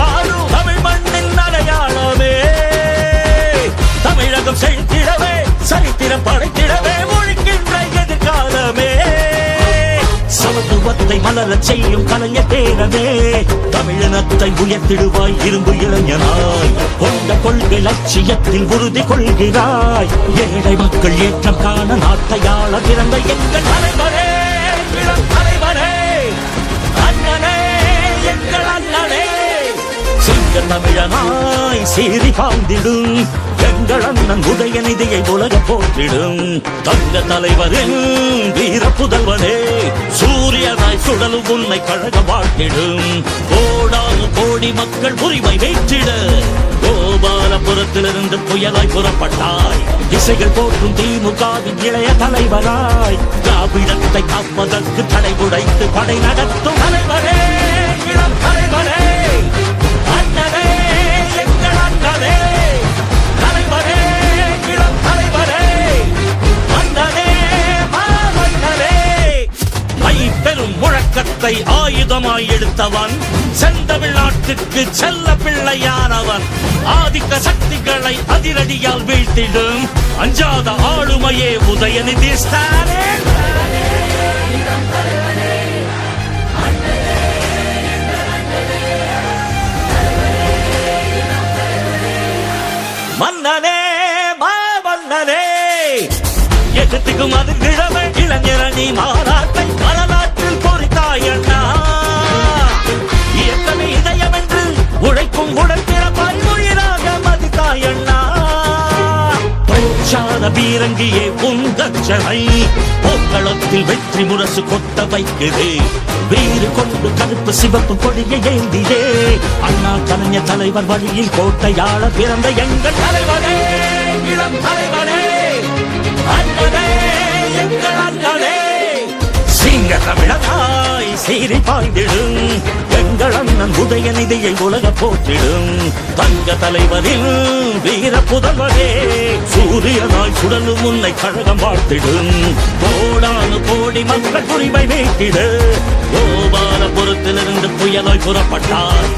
வாழும் தமிழ் மண்ணின் அடையாளமே. தமிழகம் செழித்திடவே சரித்திரம் படைத்திடவே ஒழுங்கின்ற எதிர்காலமே. சமத்துவத்தை மலர செய்யும் கலைஞர் பேரவே தமிழினத்தை உயர்த்திடுவாய் இரும்பு இளைஞனாய். கொண்ட கொள்கை லட்சியத்தில் உறுதி கொள்கிறாய். ஏழை மக்கள் ஏற்றம் காண நாட்டையாள பிறந்த எங்கள் தலைவரே வீரனாய் சீறி பாய்ந்திடும் எங்கள் அண்ணன் உதயநிதியை உலக போற்றிடும். தங்க தலைவரின் வீர புதல்வனே சூரியனாய் சுடலும் உன்னை கழக வாழ்த்திடும். கோடானு கோடி மக்கள் உரிமை வெற்றிட கோபாலபுரத்திலிருந்து புயலாய் புறப்பட்டாய். திசைகள் போற்றும் திமுகவின் இளைய தலைவராய் திராவிடத்தை காப்பதற்கு தடை உடைத்து படை நடத்தும் தலைவரே முழக்கத்தை ஆயுதமாய் எடுத்தவன். செந்தமிழ் நாட்டுக்கு செல்ல பிள்ளையானவன். ஆதிக்க சக்திகளை அதிரடியால் வீழ்த்திடும். அஞ்சாத ஆளுமையே உதயநிதி ஸ்டாலின். மன்னனே மாமன்னனே எகத்துக்கும் அது கிழமை இளைஞரணி மாறா. வரலாற்றில் இயக்கமே இதயம் என்று உழைக்கும் உடற்பிறப்பாய் உயிராக மதித்தாயண்ணா பிரச்சார பீரங்கியே உந்தச்சனை போக்களத்தில் வெற்றி முரசு கொத்த வைக்குது. வீறு கொண்டு கருப்பு சிவப்பு கொடியை ஏந்தியே அண்ணா கலைஞர் தலைவர் வழியில் கோட்டையாள பிறந்த எங்கள் தலைவரே இளம் தலைவரே அண்ணனே எங்கள் அண்ணனே. சிங்க தமிழனாய் சீறி பாய்ந்திடும். எங்கள் அண்ணன் உதயநிதியை உலக போற்றிடும். தங்க தலைவரில் வீர புதல்வரே சூரியனாய் சுடலும் உன்னை கழகம் வாழ்த்திடும். கோடானு கோடி மக்கள் உரிமை மீட்டிடு. கோபாலபுரத்திலிருந்து புயலாய் புறப்பட்டார்.